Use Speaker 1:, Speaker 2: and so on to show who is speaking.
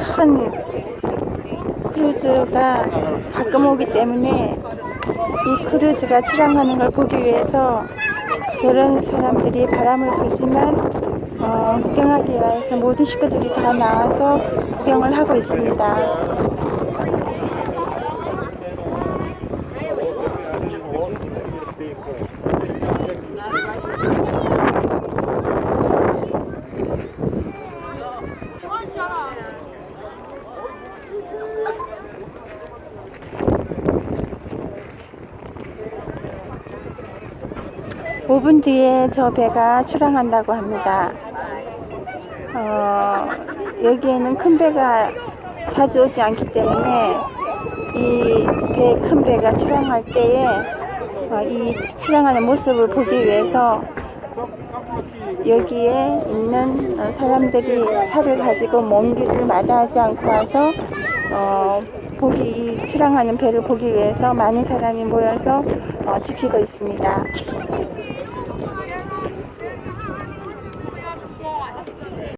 Speaker 1: 큰 크루즈가 가끔 오기 때문에 이 크루즈가 출항하는 걸 보기 위해서 여러 사람들이 바람을 불지만 어, 구경하기 위해서 모든 식구들이 다 나와서 구경을 하고 있습니다. 오분 뒤에 저 배가 출항한다고 합니다. 어, 여기에는 큰 배가 자주 오지 않기 때문에 이 배 큰 배가 출항할 때에 어, 이 출항하는 모습을 보기 위해서 여기에 있는 어, 사람들이 차를 가지고 먼 길을 마다하지 않고 와서 어, 보기 이 출항하는 배를 보기 위해서 많은 사람이 모여서 어, 지키고 있습니다.